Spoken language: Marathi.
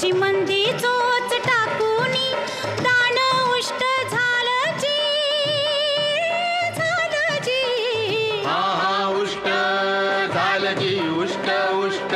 चिमंदी चोच टाकूनी दान उष्ट झालं जी झालं जी हा हा उष्ट झालं जी उष्ट उष्ट.